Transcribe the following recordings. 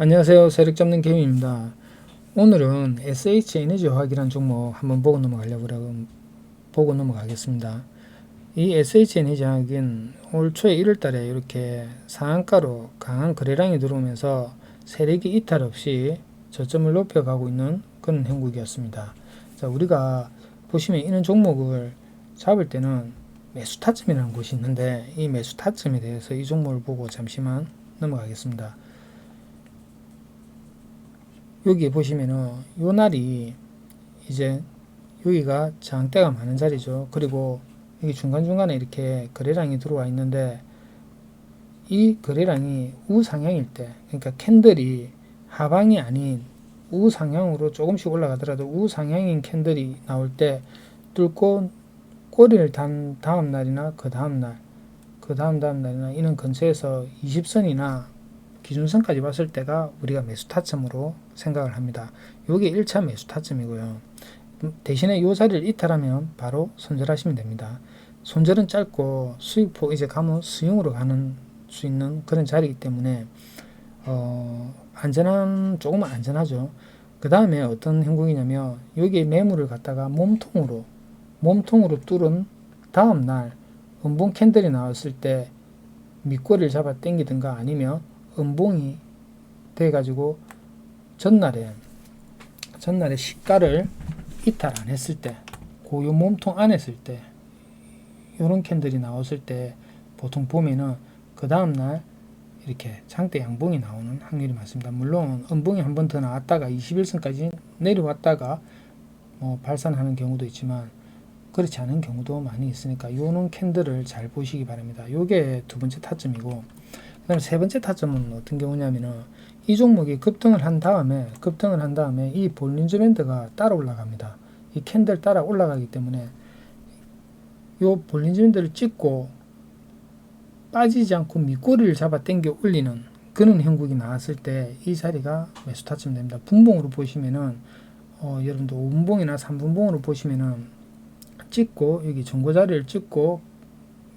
안녕하세요. 세력 잡는 개미입니다. 오늘은 SH 에너지 화학이라는 종목 한번 보고 넘어가려고 보고 넘어가겠습니다. 이 SH 에너지 화학은 올 초에 1월 달에 이렇게 상한가로 강한 거래량이 들어오면서 세력이 이탈 없이 저점을 높여가고 있는 그런 형국이었습니다. 자, 우리가 보시면 이런 종목을 잡을 때는 매수 타점이라는 곳이 있는데 이 매수 타점에 대해서 이 종목을 보고 잠시만 넘어가겠습니다. 여기 보시면은 요 날이 이제 여기가 장대가 많은 자리죠. 그리고 여기 중간중간에 이렇게 거래량이 들어와 있는데 이 거래량이 우상향일 때 그러니까 캔들이 하방이 아닌 우상향으로 조금씩 올라가더라도 우상향인 캔들이 나올 때 뚫고 꼬리를 단 다음 날이나 그 다음 날, 그 다음 다음 날이나 이런 근처에서 20선이나 기준선까지 봤을 때가 우리가 매수 타점으로 생각을 합니다. 요게 1차 매수 타점이고요. 대신에 요 자리를 이탈하면 바로 손절하시면 됩니다. 손절은 짧고 수익폭 이제 가면 수용으로 가는 수 있는 그런 자리이기 때문에 어, 안전한 조금 안전하죠. 그 다음에 어떤 행동이냐면 여기 매물을 갖다가 몸통으로 몸통으로 뚫은 다음 날 음봉 캔들이 나왔을 때 밑꼬리를 잡아 당기든가 아니면 음봉이 돼 가지고 전날에 전날에 시가를 이탈 안 했을 때 고요 몸통 안 했을 때 요런 캔들이 나왔을 때 보통 보면은 그 다음 날 이렇게 장대 양봉이 나오는 확률이 많습니다. 물론 음봉이 한 번 더 나왔다가 21선까지 내려왔다가 뭐 발산하는 경우도 있지만 그렇지 않은 경우도 많이 있으니까 요런 캔들을 잘 보시기 바랍니다. 요게 두 번째 타점이고 그다음 세 번째 타점은 어떤 경우냐면은 이 종목이 급등을 한 다음에 급등을 한 다음에 이 볼린저 밴드가 따라 올라갑니다. 이 캔들 따라 올라가기 때문에 요 볼린저 밴드를 찍고 빠지지 않고 밑꼬리를 잡아 당겨 올리는 그런 형국이 나왔을 때 이 자리가 매수 타점 됩니다. 분봉으로 보시면은 어, 여러분도 5분봉이나 3분봉으로 보시면은 찍고 여기 정고 자리를 찍고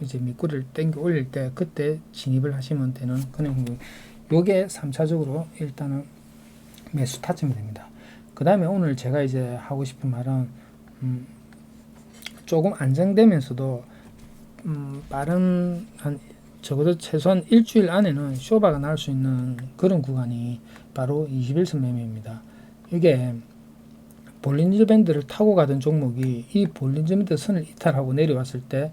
이제 밑꼬리를 당겨 올릴 때 그때 진입을 하시면 되는 그런 형국. 요게 3차적으로 일단은 매수 타점이 됩니다. 그 다음에 오늘 제가 이제 하고 싶은 말은 음, 조금 안정되면서도 음, 빠른 한 적어도 최소한 일주일 안에는 쇼바가 날 수 있는 그런 구간이 바로 21선 매매입니다. 이게 볼린저 밴드를 타고 가던 종목이 이 볼린저 밴드 선을 이탈하고 내려왔을 때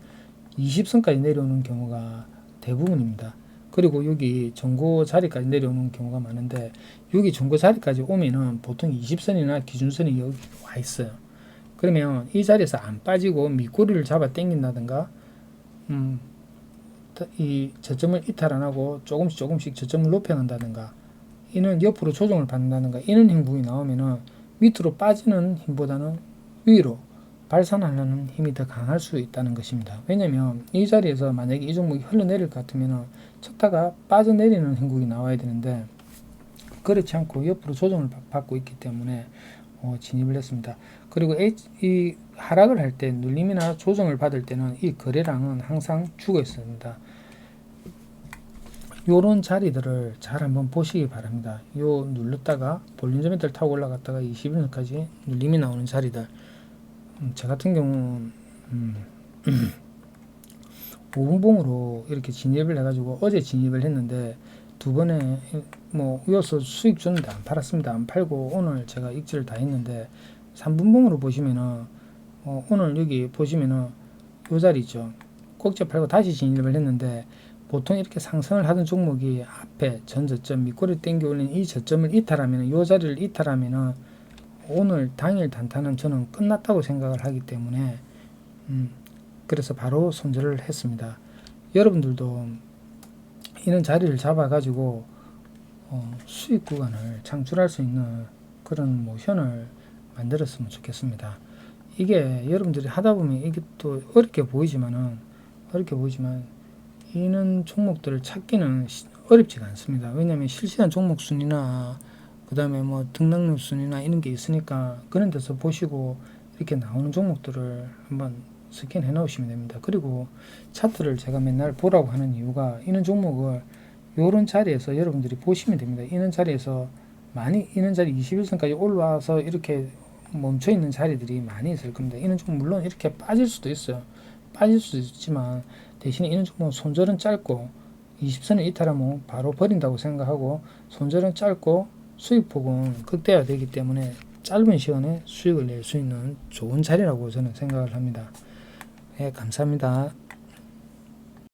20선까지 내려오는 경우가 대부분입니다. 그리고 여기 전고 자리까지 내려오는 경우가 많은데 여기 전고 자리까지 오면은 보통 20선이나 기준선이 여기 와 있어요. 그러면 이 자리에서 안 빠지고 밑꼬리를 잡아 당긴다든가 음, 이 저점을 이탈 안 하고 조금씩 조금씩 저점을 높여간다든가 이는 옆으로 조정을 받는다든가 이런 행동이 나오면은 밑으로 빠지는 힘보다는 위로 발산하는 힘이 더 강할 수 있다는 것입니다. 왜냐면 이 자리에서 만약에 이 종목이 흘러내릴 것 같으면은 쳤다가 빠져내리는 행동이 나와야 되는데 그렇지 않고 옆으로 조정을 받고 있기 때문에 어, 진입을 했습니다. 그리고 H, 이 하락을 할 때 눌림이나 조정을 받을 때는 이 거래량은 항상 죽어 있습니다. 요런 자리들을 잘 한번 보시기 바랍니다. 요 눌렀다가 볼린저 멘트를 타고 올라갔다가 21년까지 눌림이 나오는 자리들. 음, 저 같은 경우는 음, 5분봉으로 이렇게 진입을 해가지고 어제 진입을 했는데 두 번에 뭐 이어서 수익 줬는데 안 팔았습니다. 안 팔고 오늘 제가 익지를 다 했는데 3분봉으로 보시면은 어, 오늘 여기 보시면은 요 자리 있죠. 꼭지 팔고 다시 진입을 했는데 보통 이렇게 상승을 하던 종목이 앞에 전 저점 밑꼬리 땡겨 올린 이 저점을 이탈하면 요 자리를 이탈하면은 오늘 당일 단타는 저는 끝났다고 생각을 하기 때문에 음, 그래서 바로 손절을 했습니다. 여러분들도 이런 자리를 잡아 가지고 어, 수익 구간을 창출할 수 있는 그런 모션을 만들었으면 좋겠습니다. 이게 여러분들이 하다 보면 이게 또 어렵게 보이지만은 어렵게 보이지만 이런 종목들을 찾기는 어렵지가 않습니다. 왜냐하면 실시간 종목 순이나 그 다음에 뭐 등락률 순이나 이런 게 있으니까 그런 데서 보시고 이렇게 나오는 종목들을 한번 스캔해 놓으시면 됩니다. 그리고 차트를 제가 맨날 보라고 하는 이유가 이런 종목을 요런 자리에서 여러분들이 보시면 됩니다. 이런 자리에서 많이 이런 자리 21선까지 올라와서 이렇게 멈춰 있는 자리들이 많이 있을 겁니다. 이런 종 물론 이렇게 빠질 수도 있어요. 빠질 수도 있지만 대신에 이런 종목은 손절은 짧고 20선을 이탈하면 바로 버린다고 생각하고 손절은 짧고 수익폭은 극대화 되기 때문에 짧은 시간에 수익을 낼 수 있는 좋은 자리라고 저는 생각을 합니다. 네, 감사합니다.